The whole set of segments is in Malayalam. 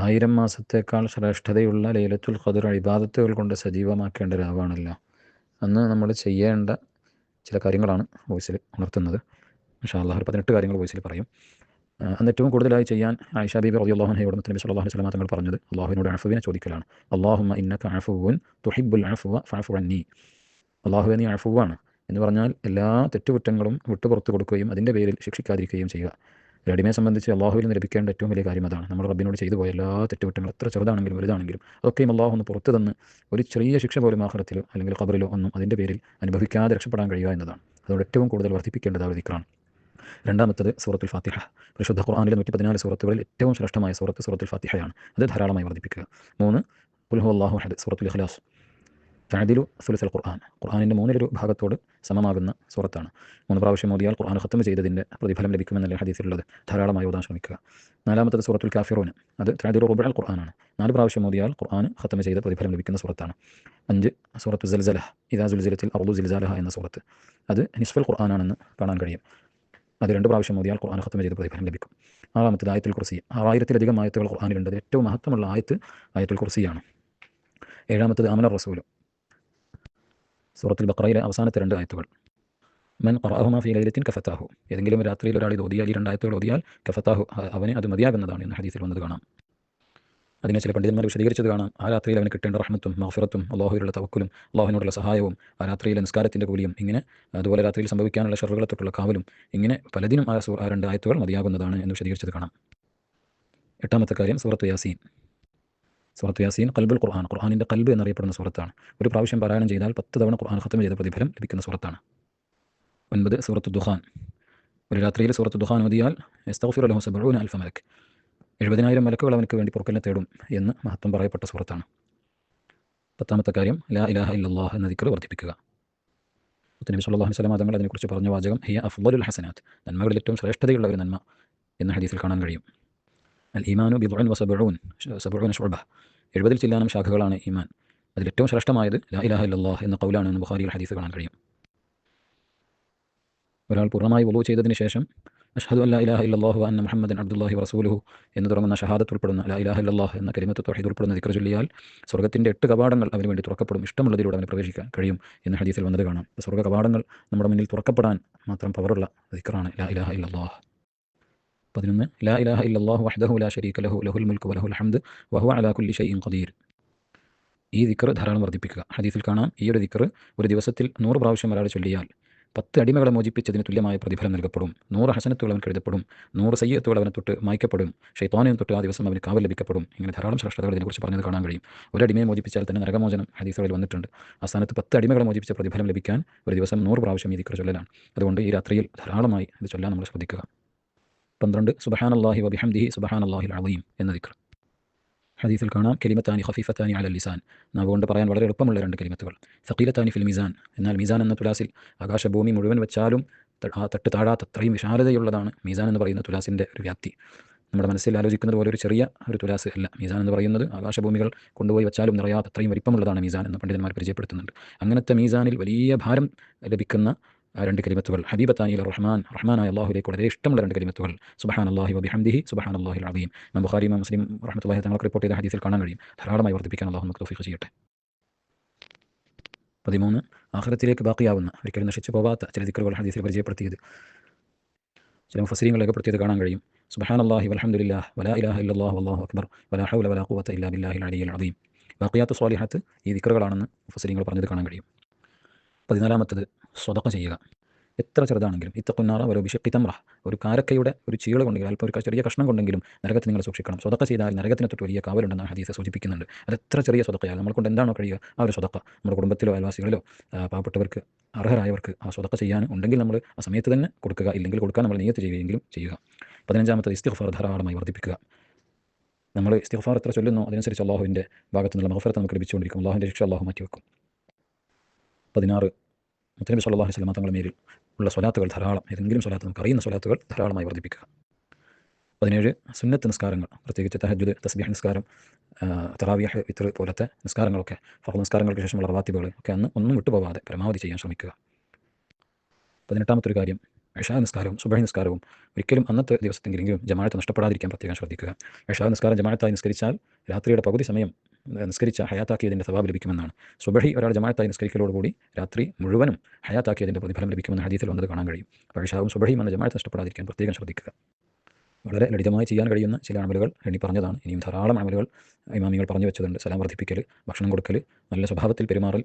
ആയിരം മാസത്തേക്കാൾ ശ്രേഷ്ഠതയുള്ള ലൈലത്തുൽ ഖദർ ഇബാദത്തുകൾ കൊണ്ട് സജീവമാക്കേണ്ട രാവാണല്ലോ അന്ന് നമ്മൾ ചെയ്യേണ്ട ചില കാര്യങ്ങളാണ് വോയിസിൽ ഉണർത്തുന്നത്. പക്ഷേ അള്ളാഹു പതിനെട്ട് കാര്യങ്ങൾ വോയിസിൽ പറയും. അന്ന് ഏറ്റവും കൂടുതലായി ചെയ്യാൻ ആയിഷ ബീബി റബി അള്ളാഹുനയോട് നബി അലൈഹി വസല്ലം തങ്ങൾ പറഞ്ഞത് അള്ളാഹുവിനോട് അഫുവിനെ ചോദിക്കലാണ്. അള്ളാഹു ഇന്നക അഫുവുൻ തുഹിബുൽ അഫുവ ഫാഫു അന്നി. അള്ളാഹുവെ നീ അഫുവാണ് എന്ന് പറഞ്ഞാൽ എല്ലാ തെറ്റുകുറ്റങ്ങളും വിട്ടുപുറത്ത് കൊടുക്കുകയും അതിന്റെ പേരിൽ ശിക്ഷിക്കാതിരിക്കുകയും ചെയ്യുക. ഒരു അടിമയെ സംബന്ധിച്ച് അള്ളാഹുവിൽ നിന്ന് ലഭിക്കേണ്ട ഏറ്റവും വലിയ കാര്യം അതാണ്. നമ്മൾ റബ്ബിനോട് ചെയ്തു പോയ എല്ലാ തെറ്റുകുറ്റങ്ങളും എത്ര ചെറുതാണെങ്കിലും വലുതാണെങ്കിലും അതൊക്കെയും അള്ളാഹു ഒന്ന് പുറത്തു തന്ന് ഒരു ചെറിയ ശിക്ഷ പോലും ആഹ്റത്തിലോ അല്ലെങ്കിൽ കബറിലോ ഒന്നും അതിന്റെ പേരിൽ അനുഭവിക്കാതെ രക്ഷപ്പെടാൻ കഴിയുക എന്നതാണ്. അതുകൊണ്ട് ഏറ്റവും കൂടുതൽ വർദ്ധിപ്പിക്കേണ്ടത് ആ ദിക്റാണ്. രണ്ടാമത്തത് സൂറത്തുൽ ഫാത്തിഹ. പരിശുദ്ധ ഖുർആാനിലെ നൂറ്റി പതിനാല് സൂറത്തുകളിൽ ഏറ്റവും ശ്രേഷ്ഠമായ സൂറത്ത് സൂറത്തുൽ ഫാത്തിഹയാണ്. അത് ധാരാളമായി വർദ്ധിപ്പിക്കുക. മൂന്ന് പുൽഹു അള്ളാഹു അഹദ് സൂറത്തുൽ ഇഖ്ലാസ്. ഫഅദിലു സുലസൽ ഖുർആൻ. ഖുർആാനിന്റെ മൂന്നിലൊരു ഭാഗത്തോട് സമമാകുന്ന സൂറത്താണ്. മൂന്ന് പ്രാവശ്യം മോദിയാൽ ഖുർആൻ ഖത്തം ചെയ്തതിന്റെ പ്രതിഫലം ലഭിക്കുമെന്നല്ലേ ഹദീസിലുള്ളത്. ധാരാളമായി ഓതാൻ ശ്രമിക്കുക. നാലാമത്തത് സൂറത്തുൽ കാഫിറൂൻ. അത് ഫഅദിലു റുബൽ ഖുർആനാണ്. നാല് പ്രാവശ്യം മോദിയാൽ ഖുർആൻ ഖത്തം ചെയ്ത പ്രതിഫലം ലഭിക്കുന്ന സൂറത്താണ്. അഞ്ച് സൂറത്തു സൽസലഹ ഇദാ സുൽസിലത്തിൽ അറുദു സിൽസാലഹ എന്ന സൂറത്ത്. അത് നിസ്ഫൽ ഖുർആനാണെന്ന് കാണാൻ കഴിയും. അത് രണ്ട് പ്രാവശ്യം മോദിയാൽ ഖുർആൻ ഖത്തം ചെയ്ത് പ്രതിഫലം ലഭിക്കും. ആറാമത്തത് ആയത്തിൽ കുർസി. ആറായിരത്തിലധികം ആയത്തുകൾ ഖുർആാനിലുണ്ട്. ഏറ്റവും മഹത്വമുള്ള ആയത്ത് ആയത്തുൽ കുർസിയാണ്. ഏഴാമത്തത് അമന റസൂൽ സൂറത്തുൽ ബക്രയിലെ അവസാനത്തെ രണ്ട് ആയത്തുകൾ. മൻ ഖറഅഹുമ ഫീ ലൈലത്തിൻ കഫത്താഹു. ഏതെങ്കിലും രാത്രിയിൽ ഒരാൾ ഇത് ഓതിയാൽ ഈ രണ്ടായത്തുകൾ ഓതിയാൽ കഫത്താഹു അവന് അത് മതിയാകുന്നതാണ് എന്ന് ഹദീസിൽ വന്നത് കാണാം. അതിനെ ചില പണ്ഡിതന്മാർ വിശദീകരിച്ചത് കാണാം. ആ രാത്രിയിൽ അവന് കിട്ടേണ്ട റഹ്മത്തും മഹഫിറത്തും അള്ളാഹുവിലുള്ള തവക്കലും അള്ളാഹുവിനോടുള്ള സഹായവും ആ രാത്രിയിലെ നിസ്കാരത്തിന്റെ കൂലിയും ഇങ്ങനെ അതുപോലെ രാത്രിയിൽ സംഭവിക്കാനുള്ള ഷറുകളെ തൊട്ടുള്ള കാവലും ഇങ്ങനെ പലതിനും ആ ആ രണ്ട് ആയത്തുകൾ മതിയാകുന്നതാണ് എന്ന് വിശദീകരിച്ചത് കാണാം. എട്ടാമത്തെ കാര്യം സൂറത്ത് യാസീൻ. സൂറത്ത് യാസീൻ കൽബുൽ ഖുർആൻ. ഖുർആാനിന്റെ കൽബ് എന്നറിയപ്പെടുന്ന സൂറത്താണ്. ഒരു പ്രാവശ്യം പാരായണം ചെയ്താൽ പത്ത് തവണ ഖുർആൻ ഖത്തം ചെയ്ത പ്രതിഫലം ലഭിക്കുന്ന സൂറത്താണ്. ഒൻപത് സുഹൃത്ത് ദുഹാൻ ഒരു രാത്രിയിൽ സുഹൃത്ത് ദുഹാൻ ഓതിയാൽ എസ്തഫിർ അലഹു സബൂൻ അൽഫ മലക്ക് എഴുപതിനായിരം മലക്കുകൾ അവനക്ക് വേണ്ടി പുറക്കലിനെ തേടും എന്ന് മഹത്വം പറയപ്പെട്ട സൂറത്താണ്. പത്താമത്തെ കാര്യം ലാ ഇലാഹ ഇല്ലല്ലാഹ് എന്ന ദിക്കർ വർദ്ധിപ്പിക്കുക. നബി സല്ലല്ലാഹു അലൈഹി തങ്ങൾ അതിനെക്കുറിച്ച് പറഞ്ഞ വാചകം ഹിയ അഫ്ളലുൽ ഹസനാത്ത്. നന്മകളിൽ ഏറ്റവും ശ്രേഷ്ഠതയുള്ള ഒരു നന്മ എന്ന ഹദീസിൽ കാണാൻ കഴിയും. അൽ ഈമാനു ബിദുൻ വസബൂൻ സബൂൻ ഷുബ എഴുപതിൽ ചില്ലാനം ശാഖകളാണ് ഈമാൻ. അതിൽ ഏറ്റവും ശ്രേഷ്ഠമായത് ലാ ഇലാഹ ഇല്ലല്ലാഹ് എന്ന കൗലാണ് എന്ന് ബുഖാരിയിൽ ഹദീസ് കാണാൻ കഴിയും. ഒരാൾ പൂർണമായി വലു ചെയ്തതിന് ശേഷം അഷ്ഹദു അല്ലാ ഇലാഹ ഇല്ലല്ലാഹു വ അന്ന മുഹമ്മദൻ അബ്ദുല്ലാഹി വറസൂലുഹു എന്ന് തുടങ്ങുന്ന ഷഹാദത്ത് ഉൾപ്പെടുന്ന ലാ ഇലാഹ ഇല്ലല്ലാഹ് എന്ന കലിമത്ത് തൗഹീദ് ഉൾപ്പെടുന്ന ദിക്ർ ചൊല്ലിയാൽ സ്വർഗത്തിന്റെ എട്ട് കവാടങ്ങൾ അവന് വേണ്ടി തുറക്കപ്പെടും. ഇഷ്ടമുള്ളതിലൂടെ അവനെ പ്രവേശിക്കാൻ കഴിയും എന്ന് ഹദീസിൽ വന്നത് കാണാം. സ്വർഗ കവാടങ്ങൾ നമ്മുടെ മുന്നിൽ തുറക്കപ്പെടാൻ മാത്രം പവറുള്ള ദിക്റാണ് ലാ ഇലാഹ ഇല്ലല്ലാഹ്. പതിനൊന്ന് ലാ ഇലാഹ ഇല്ലല്ലാഹു വഹ്ദഹു ലാ ശരീക ലഹു ലഹുൽ മുൽക്ക് വലഹുൽ ഹംദ് വഹു അലാ കുല്ലി ഷൈഇൻ ഖദീർ. ഈ ദിക്ർ ധാരാളം വർദ്ധിപ്പിക്കുക. ഹദീസിൽ കാണാം ഈ ഒരു ദിക്ർ ഒരു ദിവസത്തിൽ നൂറ് പ്രാവശ്യം ഒരാൾ ചൊല്ലിയാൽ പത്ത് അടിമകളെ മോചിപ്പിച്ചതിന് തുല്യമായ പ്രതിഫലം നൽകപ്പെടും. നൂറ് ഹസനത്തുകൾ അവൻ കരുതപ്പെടും നൂറ് സയ്യത്തുകൾ അവനെ തൊട്ട് മായ്ക്കപ്പെടും. ഷൈത്താനെയും തൊട്ട് ആ ദിവസം അവന് കാവൽ ലഭിക്കപ്പെടും. ഇങ്ങനെ ധാരാളം ശ്രേഷ്ഠതകൾ ഇതിനെക്കുറിച്ച് പറഞ്ഞത് കാണാൻ കഴിയും. ഒരു അടിമയെ മോചിപ്പിച്ചാൽ തന്നെ നരകമോചനം ഹദീസുകളിൽ വന്നിട്ടുണ്ട്. ആ സ്ഥാനത്ത് പത്ത് അടിമകളെ മോചിപ്പിച്ച പ്രതിഫലം ലഭിക്കാൻ ഒരു ദിവസം നൂറ് പ്രാവശ്യം ഈ ദിക്ർ ചൊല്ലലാണ്. അതുകൊണ്ട് ഈ രാത്രിയിൽ ധാരാളമായി ഇത് ചൊല്ലാൻ നമ്മൾ ശ്രദ്ധിക്കുക. പന്ത്രണ്ട്. സുബഹാൻ അള്ളാഹി വബിഹംദിഹി സുബഹാൻ അള്ളാഹിൽ അളീം എന്ന ദിക്ർ. ഹദീസിൽ കാണാം കെലിമത്താനി ഖഫീഫത്താനി അലൽ ലിസാൻ. നാവുകൊണ്ട് പറയാൻ വളരെ എളുപ്പമുള്ള രണ്ട് കെലിമത്തുകൾ. സക്കീലത്താനി ഫിൽ മിസാൻ. എന്നാൽ മിസാൻ എന്ന തുലാസിൽ ആകാശഭൂമി മുഴുവൻ വെച്ചാലും ആ തട്ട് താഴാത്ത അത്രയും വിശാലതയുള്ളതാണ് മീസാൻ എന്ന് പറയുന്ന തുലാസിന്റെ ഒരു വ്യാപ്തി. നമ്മുടെ മനസ്സിൽ ആലോചിക്കുന്നത് പോലെ ഒരു ചെറിയ ഒരു തുലാസ് അല്ല. മീസാൻ എന്ന് പറയുന്നത് ആകാശഭൂമികൾ കൊണ്ടുപോയി വെച്ചാലും നിറയാത്ത അത്രയും വലിപ്പമുള്ളതാണ് മീസാൻ എന്ന് പണ്ഡിതന്മാർ പരിചയപ്പെടുത്തുന്നുണ്ട്. അങ്ങനത്തെ മീസാനിൽ വലിയ ഭാരം ലഭിക്കുന്ന ആ രണ്ട് കലിമത്തുകൾ ഹബീബത്താനി റഹ്മാൻ. റഹ്മാനായ അള്ളാഹുലേക്ക് വളരെ ഇഷ്ടമുള്ള രണ്ട് കലിമത്തുകൾ സുബഹാൻ അള്ളാഹി വബിഹംദിഹി സുബഹാൻ അള്ളാഹി അബീം ഇമാം ബുഖാരി മുസ്ലിം റഹ്മത്തുള്ളാഹി തങ്ങൾക്ക് റിപ്പോർട്ട് ചെയ്ത ഹദീസിൽ കാണാൻ കഴിയും. ധാരാളമായി വർദ്ധിപ്പിക്കാൻ അള്ളാഹു നമുക്ക് തൗഫീഖ് ചെയ്യട്ടെ. പതിമൂന്ന് ആഖിറത്തിലേക്ക് ബാക്കിയാവുന്ന ഒരിക്കലും നശിച്ചു പോവാത്ത ചില ദിക്കറുകൾ ഹദീസിൽ പരിചയപ്പെടുത്തിയത്. ചില മുഫസീങ്ങൾ രേഖപ്പെടുത്തിയത് കാണാൻ കഴിയും. സുബഹാൻ അള്ളാഹി വലഹമുല്ലാ വലാ ഇലാഹ ഇല്ലല്ലാഹു അല്ലാഹു അക്ബർ വലാ ഹൗല വലാ ഖുവത ഇല്ലാ ബില്ലാഹി അലിയിൽ അദീം. ബാക്കിയാത്ത സ്വാലിഹാത്ത് ഈ ദിക്കറുകളാണെന്ന് മുഫസീങ്ങൾ പറഞ്ഞത് കാണാൻ കഴിയും. പതിനാലാമത്തത് സ്വതക്ക ചെയ്യുക എത്ര ചെറുതാണെങ്കിലും ഇത്തക്കുന്നാറ ഒരു ബിഷക്കി തമ്ര. ഒരു കാരക്കയുടെ ഒരു ചീള കൊണ്ടെങ്കിലും അല്പം ഒരു ചെറിയ കഷ്ണം കൊണ്ടെങ്കിലും നരകത്തിൽ നിങ്ങൾ സൂക്ഷിക്കണം. സ്വതക്ക ചെയ്താൽ നരകത്തിനെ തൊട്ട് വലിയ കാവലുണ്ടെന്ന് ഹദീസ് സൂചിപ്പിക്കുന്നുണ്ട്. അത് എത്ര ചെറിയ സ്വതക്കയാൽ നമ്മൾ എന്താണോ കഴിയുക ആ ഒരു സ്വതക്ക. നമ്മുടെ കുടുംബത്തിലോ അയൽവാസികളിലോ പാവപ്പെട്ടവർക്ക് അർഹരായവർക്ക് ആ സ്വതക്ക ചെയ്യാൻ ഉണ്ടെങ്കിൽ നമ്മൾ ആ സമയത്ത് തന്നെ കൊടുക്കുക. ഇല്ലെങ്കിൽ കൊടുക്കാൻ നമ്മൾ നിയത്ത് ചെയ്യുകയെങ്കിലും ചെയ്യുക. പതിനഞ്ചാമത്തെ ഇസ്തിഗ്ഫാർ ധാരാളമായി വർദ്ധിപ്പിക്കുക. നമ്മൾ ഇസ്തിഫാർ എത്ര ചൊല്ലുന്നു അതനുസരിച്ച് അള്ളാഹുവിന്റെ ഭാഗത്തുനിന്നുള്ള മഹഫറത്ത് നമുക്ക് ലഭിച്ചുകൊണ്ടിരിക്കും. അള്ളാഹുവിന്റെ ശിക്ഷ അള്ളാഹു മാറ്റിവെക്കും. പതിനാറ് മുത്തനബി സല്ലല്ലാഹു അലൈഹി വസല്ലം തങ്ങളുടെ മേലിൽ ഉള്ള സ്വലാത്തുകൾ ധാരാളം ഏതെങ്കിലും സ്വലാത്ത് നമുക്ക് അറിയുന്ന സ്വലാത്തുകൾ ധാരാളമായി വർദ്ധിപ്പിക്കുക. പതിനേഴ് സുന്നത്ത് നിസ്കാരങ്ങൾ പ്രത്യേകിച്ച് തഹജുദ് തസ്ബിഹ് നിസ്കാരം തറാവിയഹ് ഇത്ര പോലത്തെ നിസ്കാരങ്ങളൊക്കെ ഫഹ നിസ്കാരങ്ങൾക്ക് ശേഷമുള്ള റവാത്തിബുകൾ ഒക്കെ അന്ന് ഒന്നും വിട്ടുപോകാതെ പരമാവധി ചെയ്യാൻ ശ്രമിക്കുക. പതിനെട്ടാമത്തെ ഒരു കാര്യം ഇഷാ നിസ്കാരവും സുബഹി നിസ്കാരവും ഒരിക്കലും അന്നത്തെ ദിവസത്തെങ്കിലും ജമാഅത്ത് നഷ്ടപ്പെടാതിരിക്കാൻ പ്രത്യേകം ശ്രദ്ധിക്കുക. ഇഷാ നിസ്കാരം ജമാഅത്തായി നിസ്കരിച്ചാൽ രാത്രിയുടെ പകുതി സമയം നിസ്കരിച്ച ഹയാത്താക്കിയതിന്റെ സ്വഭാവം ലഭിക്കുമെന്നാണ്. സുബഹി ഒരാൾ ജമാഅത്തായി നിസ്കരിക്കലോടുകൂടി രാത്രി മുഴുവനും ഹയാത്താക്കിയതിന്റെ പ്രതിഫലം ലഭിക്കുമെന്ന് ഹദീസിൽ വന്നത് കാണാൻ കഴിയും. ഇഷാവും സുബഹിയും എന്ന ജമാഅത്ത് നഷ്ടപ്പെടാതിരിക്കാൻ പ്രത്യേകം ശ്രദ്ധിക്കുക. വളരെ ലളിതമായി ചെയ്യാൻ കഴിയുന്ന ചില അമലുകൾ എണ്ണി പറഞ്ഞതാണ്. ഇനിയും ധാരാളം അമലുകൾ ഇമാമികൾ പറഞ്ഞു വെച്ചതുണ്ട്. സലാം വർദ്ധിപ്പിക്കൽ ഭക്ഷണം കൊടുക്കൽ നല്ല സ്വഭാവത്തിൽ പെരുമാറൽ.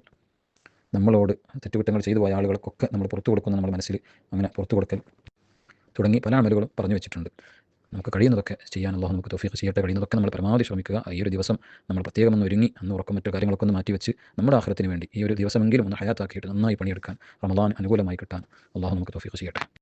നമ്മളോട് തെറ്റുകുറ്റങ്ങൾ ചെയ്തു പോയ ആളുകൾക്കൊക്കെ നമ്മൾ പുറത്തു കൊടുക്കുന്ന നമ്മുടെ മനസ്സിൽ അങ്ങനെ പുറത്തു കൊടുക്കൽ തുടങ്ങി പല അമലുകളും പറഞ്ഞു വെച്ചിട്ടുണ്ട്. നമുക്ക് കഴിയുന്നതൊക്കെ ചെയ്യാൻ അള്ളാഹു നമുക്ക് തോഫീഖ് ചെയ്യട്ടെ. കഴിയുന്നതൊക്കെ നമ്മൾ പരമാവധി ശ്രമിക്കുക. ഈ ഒരു ദിവസം നമ്മൾ പ്രത്യേകം ഒന്ന് ഒരുങ്ങി അന്ന് ഉറക്കം മറ്റു കാര്യങ്ങളൊക്കെ ഒന്ന് മാറ്റിവെച്ച് നമ്മുടെ ആഹ്റത്തിന് വേണ്ടി ഈ ഒരു ദിവസമെങ്കിലും ഒന്ന് ഹയാത്താക്കിയിട്ട് നന്നായി പണിയെടുക്കാൻ റമദാൻ അനുകൂലമായി കിട്ടാൻ അള്ളാഹു നമുക്ക് തോഫീഖ് ചെയ്യട്ടെ.